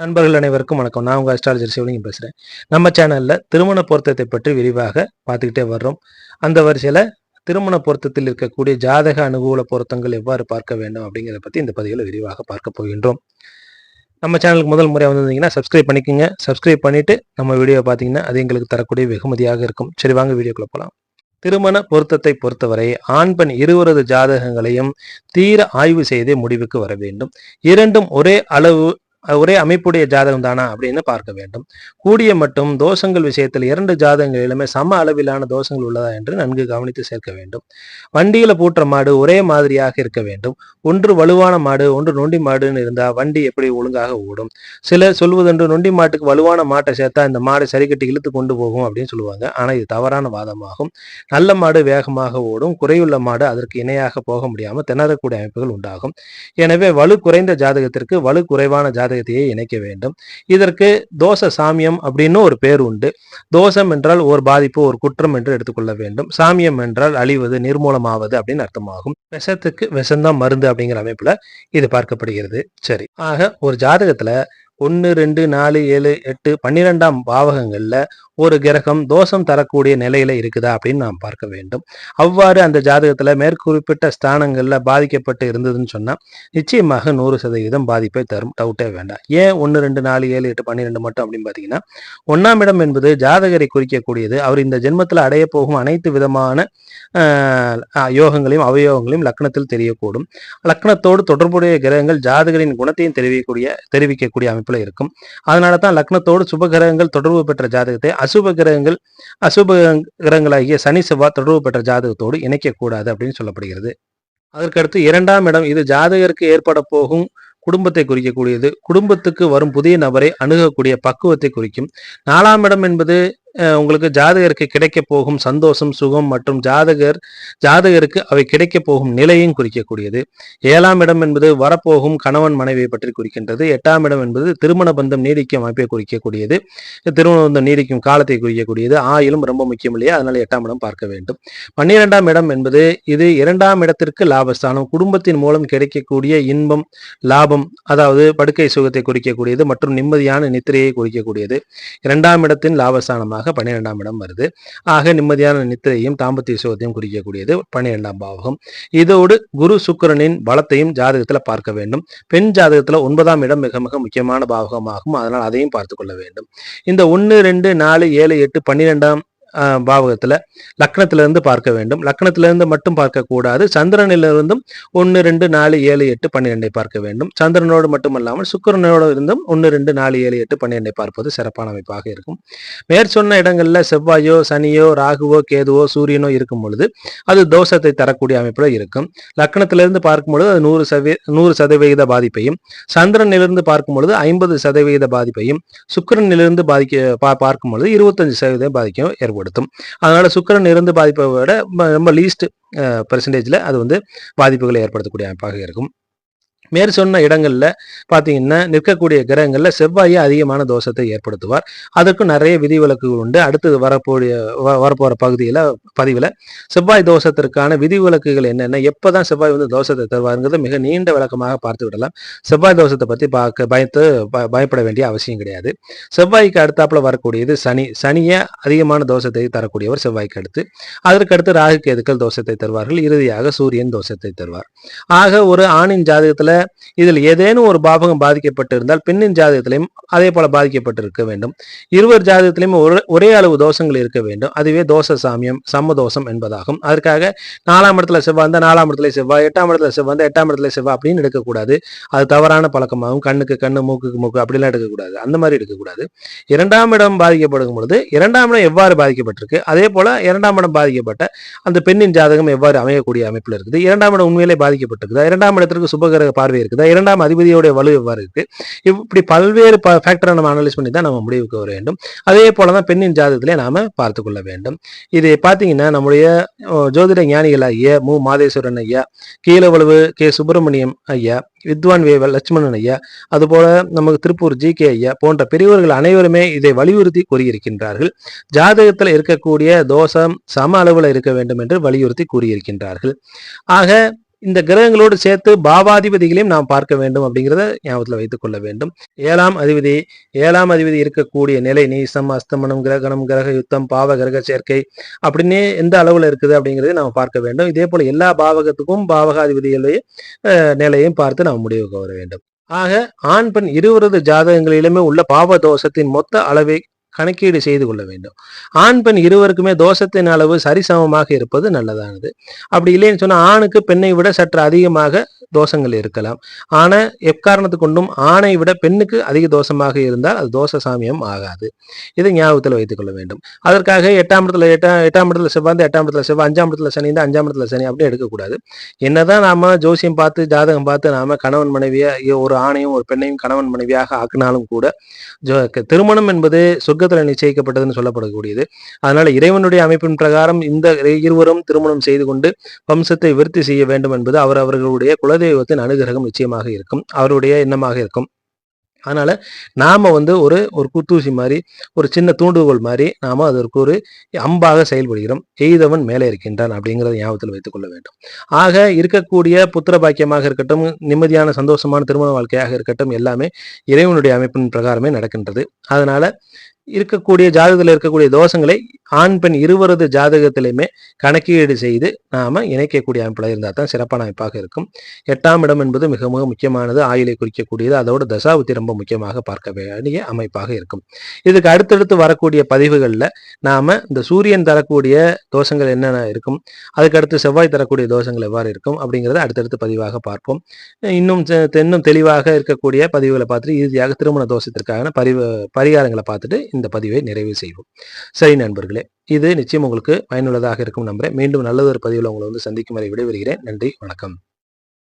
நண்பர்கள் அனைவருக்கும் வணக்கம். நான் உங்கள் அஸ்ட்ராலஜர் சிவலிங்கம் பேசுகிறேன் நம்ம சேனலில் திருமண பொருத்தத்தை பற்றி விரிவாக பார்த்துக்கிட்டே வர்றோம். அந்த வரிசையில் திருமண பொருத்தத்தில் இருக்கக்கூடிய ஜாதக அனுகூல பொருத்தங்கள் எவ்வாறு பார்க்க வேண்டும் அப்படிங்கிறத பற்றி இந்த பதிவில் விரிவாக பார்க்க போகின்றோம். நம்ம சேனலுக்கு முதல் முறை வந்திருந்தீங்கன்னா சப்ஸ்கிரைப் பண்ணிக்கோங்க. சப்ஸ்கிரைப் பண்ணிவிட்டு நம்ம வீடியோ பார்த்தீங்கன்னா அது எங்களுக்கு தரக்கூடிய வெகுமதியாக இருக்கும். சரி வாங்க வீடியோக்குள்ளே போகலாம் திருமண பொருத்தத்தை பொறுத்தவரை ஆண் பெண் இருவரது ஜாதகங்களையும் தீர ஆய்வு செய்தே முடிவுக்கு வர வேண்டும். இரண்டும் ஒரே அளவு ஒரே அமைப்புடைய ஜாதகம் தானா அப்படின்னு பார்க்க வேண்டும். கூடிய மட்டும் தோஷங்கள் விஷயத்தில் இரண்டு ஜாதகங்களிலுமே சம அளவிலான தோஷங்கள் உள்ளதா என்று நன்கு கவனித்து சேர்க்க வேண்டும். வண்டியில பூட்டுற மாடு ஒரே மாதிரியாக இருக்க வேண்டும். ஒன்று வலுவான மாடு ஒன்று நொண்டி மாடுன்னு இருந்தா வண்டி எப்படி ஒழுங்காக ஓடும். சிலர் சொல்வதென்று நொண்டி மாட்டுக்கு வலுவான மாட்டை சேர்த்தா இந்த மாடு சரி கட்டி இழுத்து கொண்டு போகும் அப்படின்னு சொல்லுவாங்க. ஆனா இது தவறான வாதமாகும். நல்ல மாடு வேகமாக ஓடும். குறையுள்ள மாடு அதற்கு இணையாக போக முடியாமல் திணறக்கூடிய அமைப்புகள் உண்டாகும். எனவே வலு குறைந்த ஜாதகத்திற்கு வலு குறைவான ஜாதகத்தையே இணைக்க வேண்டும். இதற்கு தோஷ சாமியம் அப்படின்னு ஒரு பேர் உண்டு. தோஷம் என்றால் ஒரு பாதிப்பு ஒரு குற்றம் என்று எடுத்துக்கொள்ள வேண்டும். சாமியம் என்றால் அழிவது நிர்மூலமாவது அப்படின்னு அர்த்தமாகும். விஷத்துக்கு விஷம்தான் மருந்து அப்படிங்கிற அமைப்புல இது பார்க்கப்படுகிறது. சரி. ஆக ஒரு ஜாதகத்துல ஒன்று ரெண்டு நாலு ஏழு எட்டு பன்னிரெண்டாம் பாவகங்களில் ஒரு கிரகம் தோஷம் தரக்கூடிய நிலையில இருக்குதா அப்படின்னு நாம் பார்க்க வேண்டும். அவ்வாறு அந்த ஜாதகத்துல மேற்குறிப்பிட்ட ஸ்தானங்கள்ல பாதிக்கப்பட்டு இருந்ததுன்னு சொன்னா நிச்சயமாக நூறு சதவீதம் பாதிப்பை தரும். டவுட்டே வேண்டாம். ஏன் ஒன்று ரெண்டு நாலு ஏழு எட்டு பன்னிரெண்டு மட்டும் அப்படின்னு பார்த்தீங்கன்னா ஒன்னாம் இடம் என்பது ஜாதகரை குறிக்கக்கூடியது. அவர் இந்த ஜென்மத்தில் அடைய போகும் அனைத்து விதமான யோகங்களையும் அவயோகங்களையும் லக்னத்தில் தெரியக்கூடும். லக்னத்தோடு தொடர்புடைய கிரகங்கள் ஜாதகரின் குணத்தையும் தெரிவிக்கக்கூடிய தெரிவிக்கக்கூடிய அமைப்புல இருக்கும். அதனால தான் லக்னத்தோடு சுப கிரகங்கள் தொடர்பு பெற்ற ஜாதகத்தை அசுப கிரகங்கள் அசுப கிரகங்களாகிய சனி செவ்வாய் தொடர்பு பெற்ற ஜாதகத்தோடு இணைக்கக்கூடாது அப்படின்னு சொல்லப்படுகிறது. அதற்கடுத்து இரண்டாம் இடம் இது ஜாதகருக்கு ஏற்பட போகும் குடும்பத்தை குறிக்கக்கூடியது. குடும்பத்துக்கு வரும் புதிய நபரை அணுகக்கூடிய பக்குவத்தை குறிக்கும். நாலாம் இடம் என்பது உங்களுக்கு ஜாதகருக்கு கிடைக்க போகும் சந்தோஷம் சுகம் மற்றும் ஜாதகர் ஜாதகருக்கு அவை கிடைக்க போகும் நிலையும் குறிக்கக்கூடியது. ஏழாம் இடம் என்பது வரப்போகும் கணவன் மனைவியை பற்றி குறிக்கின்றது. எட்டாம் இடம் என்பது திருமண பந்தம் நீடிக்கும் அமைப்பை குறிக்கக்கூடியது. திருமண பந்தம் நீடிக்கும் காலத்தை குறிக்கக்கூடியது. ஆயிலும் ரொம்ப முக்கியம் இல்லையா? அதனால எட்டாம் இடம் பார்க்க வேண்டும். பன்னிரெண்டாம் இடம் என்பது இது இரண்டாம் இடத்திற்கு லாபஸ்தானம். குடும்பத்தின் மூலம் கிடைக்கக்கூடிய இன்பம் லாபம் அதாவது படுக்கை சுகத்தை குறிக்கக்கூடியது மற்றும் நிம்மதியான நித்திரையை குறிக்கக்கூடியது. இரண்டாம் இடத்தின் லாபஸ்தானமாக பன்னிரெண்டாம் இடம் வருது. ஆக நிம்மதியான நித்திரையும் தாம்பத்திய சுகத்தையும் குறிக்கக்கூடியது பன்னிரெண்டாம் பாவகம். இதோடு குரு சுக்கிரனின் பலத்தையும் ஜாதகத்தில் பார்க்க வேண்டும். பெண் ஜாதகத்தில் ஒன்பதாம் இடம் மிக மிக முக்கியமான பாவகமாகும். அதனால் அதையும் பார்த்து கொள்ள வேண்டும். இந்த ஒன்று ரெண்டு நாலு ஏழு எட்டு பன்னிரெண்டாம் பாவகத்தில் லக்னத்திலிருந்து பார்க்க வேண்டும். லக்னத்திலிருந்து மட்டும் பார்க்கக்கூடாது சந்திரனிலிருந்தும் ஒன்று ரெண்டு நாலு ஏழு எட்டு பன்னிரெண்டை பார்க்க வேண்டும். சந்திரனோடு மட்டுமல்லாமல் சுக்கரனோடு இருந்தும் ஒன்று ரெண்டு நாலு ஏழு எட்டு பன்னிரெண்டை பார்ப்பது சிறப்பான அமைப்பாக இருக்கும். மேற்சொன்ன இடங்களில் செவ்வாயோ சனியோ ராகுவோ கேதுவோ சூரியனோ இருக்கும் பொழுது அது தோஷத்தை தரக்கூடிய அமைப்பில் இருக்கும். லக்னத்திலிருந்து பார்க்கும் பொழுது அது நூறு சதவீ நூறு சதவிகித பாதிப்பையும் சந்திரனிலிருந்து பார்க்கும் பொழுது ஐம்பது சதவிகித பாதிப்பையும் சுக்கரனிலிருந்து பாதிக்க பா- பார்க்கும் பொழுது இருபத்தஞ்சு சதவீதம் பாதிக்கும் ஏற்படும். ஏற்படுத்தும் அதனால சுக்கிரன் இருந்து பாதிப்பை விட ரொம்ப- லீஸ்ட் பெர்சன்டேஜில் அது வந்து பாதிப்புகளை ஏற்படுத்தக்கூடிய அமைப்பாக இருக்கும். மேற் சொன்ன இடங்களில் பார்த்தீங்கன்னா நிற்கக்கூடிய கிரகங்களில் செவ்வாயே அதிகமான தோஷத்தை ஏற்படுத்துவார். அதற்கும் நிறைய விதிவிலக்குகள் உண்டு. அடுத்தது வரக்கூடிய வ- பகுதியில் பதிவில் செவ்வாய் தோஷத்திற்கான விதிவிலக்குகள் என்னென்ன எப்பதான் செவ்வாய் வந்து தோஷத்தை தருவாருங்கிறது மிக நீண்ட விளக்கமாக பார்த்து விடலாம். செவ்வாய் தோஷத்தை பற்றி பார்க்க பயத்து ப- பயப்பட வேண்டிய அவசியம் கிடையாது. செவ்வாய்க்கு அடுத்தாப்புல வரக்கூடியது சனி. சனியை அதிகமான தோஷத்தை தரக்கூடியவர் செவ்வாய்க்கு அடுத்து. அதற்கு அடுத்து ராகு கேதுக்கள் தோஷத்தை தருவார்கள். இறுதியாக சூரியன் தோஷத்தை தருவார். ஆக ஒரு ஆணின் ஜாதகத்தில் இதில் ஏதேனும் ஒரு பாவகம் பாதிக்கப்பட்டிருந்தால் பெண்ணின் ஜாதகத்திலையும் அதே போல பாதிக்கப்பட்டிருக்க வேண்டும். இருவர் ஜாதகத்திலையும் ஒரு ஒரே அளவு தோஷங்கள் இருக்க வேண்டும். அதுவே தோஷ சாமியம் சமதோஷம் என்பதாகும். அதற்காக நாலாம் இடத்துல செவ்வாய் இருந்தால் நாலாம் இடத்துல செவ்வாய் எட்டாம் இடத்துல செவ்வாய் இருந்தால் எட்டாம் இடத்துல செவ்வாய் அப்படின்னு எடுக்கக்கூடாது. அது தவறான பழக்கமாகும். கண்ணுக்கு கண்ணு மூக்குக்கு மூக்கு அப்படிலாம் எடுக்கக்கூடாது. அந்த மாதிரி எடுக்கக்கூடாது. இரண்டாம் இடம் பாதிக்கப்படும் பொழுது இரண்டாம் இடம் எவ்வாறு பாதிக்கப்பட்டிருக்கு? அதே போல இரண்டாம் இடம் பாதிக்கப்பட்ட அந்த பெண்ணின் ஜாதகம் எவ்வாறு அமையக்கூடிய அமைப்பில் இருக்குது? இரண்டாம் இடம் உண்மையிலே பாதிக்கப்பட்டிருக்குதா? இரண்டாம் இடத்திற்கு சுபகிரக பார்வை இருக்குதா? இரண்டாம் அதிபதியோட வலு எவ்வாறு இருக்கு? இப்படி பல்வேறு ஃபேக்டரை நம்ம அனலைஸ் பண்ணி தான் நம்ம முடிவுக்கு வர வேண்டும். அதே போல தான் பெண்ணின் ஜாதகத்திலே நாம பார்த்து கொள்ள வேண்டும். இது பார்த்தீங்கன்னா நம்முடைய ஜோதிட ஜோதிட ஞானிகளாகிய மு. மாதேஸ்வரன் ஐயா கீழவளவு கே. சுப்பிரமணியம் ஐயா வித்வான் வேவல் லட்சுமணன் ஐயா அதுபோல நமக்கு திருப்பூர் ஜி. கே. ஐயா போன்ற பெரியவர்கள் அனைவருமே இதை வலியுறுத்தி கூறியிருக்கின்றார்கள். ஜாதகத்தில் இருக்கக்கூடிய தோஷம் சம அளவில் இருக்க வேண்டும் என்று வலியுறுத்தி கூறியிருக்கின்றார்கள். ஆக இந்த கிரகங்களோடு சேர்த்து பாவாதிபதிகளையும் நாம் பார்க்க வேண்டும் அப்படிங்கிறத ஞாபகத்தில் வைத்துக் கொள்ள வேண்டும். ஏழாம் அதிபதி ஏழாம் அதிபதி இருக்கக்கூடிய நிலை நீசம் அஸ்தமனம் கிரகணம் கிரக யுத்தம் பாவ கிரக சேர்க்கை அப்படின்னே எந்த அளவில் இருக்குது அப்படிங்கிறதை நாம் பார்க்க வேண்டும். இதே போல எல்லா பாவகத்துக்கும் பாவகாதிபதிகளுடைய நிலையும் பார்த்து நாம் முடிவுக்கு வர வேண்டும். ஆக ஆண் பெண் இருவரது ஜாதகங்களிலுமே உள்ள பாவ தோஷத்தின் மொத்த அளவை கணக்கீடு செய்து கொள்ள வேண்டும். ஆண் பெண் இருவருக்குமே தோஷத்தின் அளவு சரிசமமாக இருப்பது நல்லதானது. அப்படி இல்லைன்னு சொன்னா ஆணுக்கு பெண்ணை விட சற்று அதிகமாக தோஷங்கள் இருக்கலாம். ஆனால் எக்காரணத்து கொண்டும் ஆணை விட பெண்ணுக்கு அதிக தோஷமாக இருந்தால் அது தோஷ சாமியம் ஆகாது. இதை ஞாபகத்தில் வைத்துக் கொள்ள வேண்டும். அதற்காக எட்டாம் இடத்துல எட்டாம் எட்டாம் இடத்துல செவ்வாய் எட்டாம் இடத்துல செவ்வாய் அஞ்சாம் இடத்துல சனி இந்த அஞ்சாம் இடத்துல சனி அப்படி எடுக்கக்கூடாது. என்னதான் நாம ஜோசியம் பார்த்து ஜாதகம் பார்த்து நாம கணவன் மனைவியா ஒரு ஆணையும் ஒரு பெண்ணையும் கணவன் மனைவியாக ஆக்கினாலும் கூட ஜோ- திருமணம் என்பது சொர்க்கத்தில் நிச்சயிக்கப்பட்டதுன்னு சொல்லப்படக்கூடியது. அதனால இறைவனுடைய அமைப்பின் பிரகாரம் இந்த இருவரும் திருமணம் செய்து கொண்டு வம்சத்தை விருத்தி செய்ய வேண்டும் என்பது அவர் அவர்களுடைய குலதெய்வ குலதெய்வத்தின் அனுகிரகம் நிச்சயமாக இருக்கும். அவருடைய எண்ணமாக இருக்கும். அதனால நாம வந்து ஒரு ஒரு குத்தூசி மாதிரி ஒரு சின்ன தூண்டுகோல் மாதிரி நாம அதற்கு ஒரு அம்பாக செயல்படுகிறோம். எய்தவன் மேலே இருக்கின்றான் அப்படிங்கிறத ஞாபகத்தில் வைத்துக் கொள்ள வேண்டும். ஆக இருக்கக்கூடிய புத்திர பாக்கியமாக இருக்கட்டும் நிம்மதியான சந்தோஷமான திருமண வாழ்க்கையாக இருக்கட்டும் எல்லாமே இறைவனுடைய அமைப்பின் பிரகாரமே நடக்கின்றது. அதனால் இருக்கக்கூடிய ஜாதகத்தில் இருக்கக்கூடிய தோஷங்களை ஆண் பெண் இருவரது ஜாதகத்திலையுமே கணக்கீடு செய்து நாம இணைக்கக்கூடிய அமைப்பில் இருந்தால் தான் சிறப்பான அமைப்பாக இருக்கும். எட்டாம் இடம் என்பது மிக மிக முக்கியமானது. ஆயுளை குறிக்கக்கூடியது. அதோட தசாபுத்தி ரொம்ப முக்கியமாக பார்க்க வேண்டிய அமைப்பாக இருக்கும். இதுக்கு அடுத்தடுத்து வரக்கூடிய பதிவுகளில் நாம இந்த சூரியன் தரக்கூடிய தோஷங்கள் என்னென்ன இருக்கும்? அதுக்கடுத்து செவ்வாய் தரக்கூடிய தோஷங்கள் எவ்வாறு இருக்கும்? அப்படிங்கிறத அடுத்தடுத்து பதிவாக பார்ப்போம். இன்னும் தெ- இன்னும் தெளிவாக இருக்கக்கூடிய பதிவுகளை பார்த்துட்டு இறுதியாக திருமண தோஷத்திற்கான பரிவு பரிகாரங்களை பார்த்துட்டு இந்த பதிவை நிறைவு செய்வோம். சரி நண்பர்களே இது நிச்சயம் உங்களுக்கு பயனுள்ளதாக இருக்கும் நம்புறேன். மீண்டும் நல்லதொரு பதிவில் உங்களை வந்து சந்திக்கும் வரை விடைபெறுகிறேன். நன்றி வணக்கம்.